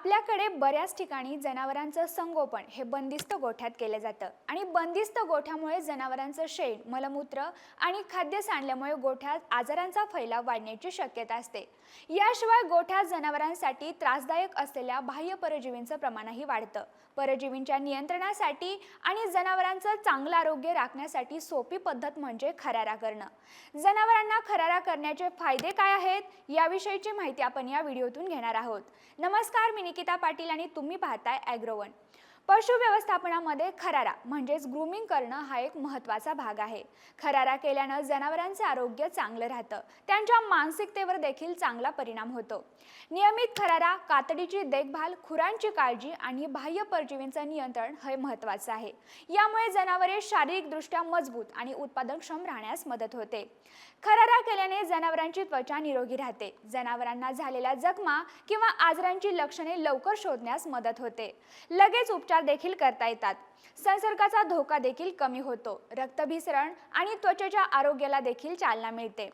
आपल्याकडे बऱ्याच ठिकाणी जनावरांचं संगोपन हे बंदिस्त गोठ्यात केलं जातं. आणि बंदिस्त गोठ्यामुळे जनावरांचं शेण मलमूत्र आणि खाद्य सांडल्यामुळे गोठ्यात आजारांचा फैलाव वाढण्याची शक्यता असते. याशिवाय गोठ्यात जनावरांसाठी त्रासदायक असलेल्या बाह्य परजीवींचं प्रमाणही वाढतं. परजीवींच्या नियंत्रणासाठी आणि जनावरांचं चांगलं आरोग्य राखण्यासाठी सोपी पद्धत म्हणजे खरारा करणं. जनावरांना खरारा करण्याचे फायदे काय आहेत याविषयीची माहिती आपण या व्हिडिओतून घेणार आहोत. नमस्कार मी निकिता पाटील आणि तुम्ही पाहताय ॲग्रोवन पशु व्यवस्थापनामध्ये खरारा म्हणजेच ग्रूमिंग करणं हा एक महत्त्वाचा भाग आहे. खरारा केल्यानं जनावरांचे आरोग्य चांगलं राहतं. त्यांच्या मानसिकतेवर देखील चांगला परिणाम होतो. नियमित खरारा कातडीची देखभाल खुरांची काळजी आणि बाह्य परजीवींचं नियंत्रण हे महत्त्वाचं आहे. यामुळे जनावरे शारीरिकदृष्ट्या मजबूत आणि उत्पादनक्षम राहण्यास मदत होते. खरारा केल्याने जनावरांची त्वचा निरोगी राहते. जनावरांना झालेल्या जखमा किंवा आजारांची लक्षणे लवकर शोधण्यास मदत होते. लगेच उपचार उपचार देखील करता येतात. संसर्गाचा धोका देखील कमी होतो. रक्तभिसरण आणि त्वचेच्या आरोग्याला देखील चालना मिळते.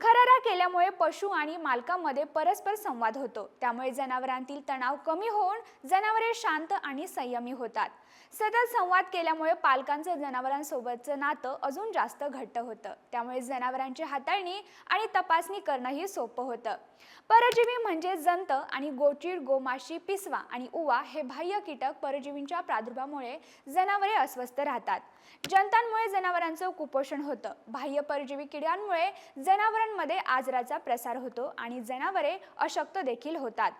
खरारा केल्यामुळे पशु आणि मालकामध्ये परस्पर संवाद होतो. त्यामुळे जनावरांतील तणाव कमी होऊन जनावरे शांत आणि संयमी होतात. सतत संवाद केल्यामुळे पालकांचं जनावरांसोबतचं नातं अजून जास्त घट्ट होतं. त्यामुळे जनावरांची हाताळणी आणि तपासणी करणंही सोपं होतं. परजीवी म्हणजे जंत आणि गोचीड गोमाशी पिसवा आणि उवा हे बाह्य कीटक परजीवींच्या प्रादुर्भावामुळे जनावरे अस्वस्थ राहतात. जंतांमुळे जनावरांचं कुपोषण होतं. बाह्य परजीवी किड्यांमुळे जनावर जनावरांमध्ये आजाराचा प्रसार होतो आणि जनावरे अशक्त देखील होतात.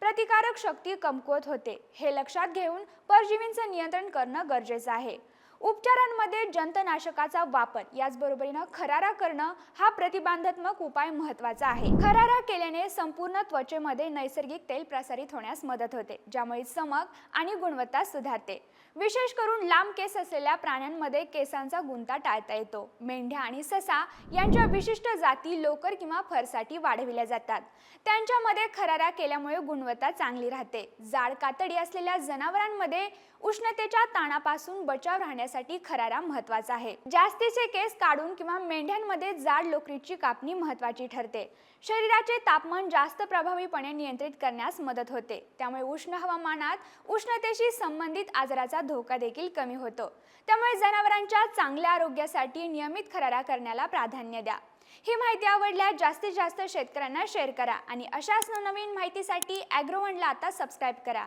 प्रतिकारक शक्ती कमकुवत होते. हे लक्षात घेऊन परजीवींचं नियंत्रण करणं गरजेचं आहे. उपचारांमध्ये जंतनाशकाचा वापर याचबरोबरीनं खरारा करणं हा प्रतिबंधात्मक उपाय महत्त्वाचा आहे. खरारा केल्याने संपूर्ण त्वचेमध्ये नैसर्गिक तेल प्रसारित होण्यास मदत होते ज्यामुळे चमक आणि गुणवत्ता सुधारते. विशेष करून लांब केस असलेल्या प्राण्यांमध्ये केसांचा गुंता टाळता येतो. मेंढ्या आणि ससा यांच्या विशिष्ट जाती लोकर किंवा फरसाठी वाढविल्या जातात. त्यांच्यामध्ये खरारा केल्यामुळे गुणवत्ता चांगली राहते. जाड कातडी असलेल्या जनावरांमध्ये उष्णतेच्या ताणापासून बचाव राहण्यासाठी खरारा महत्त्वाचा आहे. जास्तीचे केस काढून किंवा मेंढ्यांमध्ये जाड लोकरीची कापणी महत्वाची ठरते. शरीराचे तापमान जास्त प्रभावीपणे नियंत्रित करण्यास मदत होते. त्यामुळे उष्ण हवामानात उष्णतेशी संबंधित आजाराचा धोका देखील कमी होतो. त्यामुळे जनावरांच्या चांगल्या आरोग्यासाठी नियमित खरारा करण्याला प्राधान्य द्या. ही माहिती आवडल्यास जास्तीत जास्त शेतकऱ्यांना शेअर करा आणि अशाच नवनवीन माहितीसाठी ॲग्रोवनला आता सबस्क्राईब करा.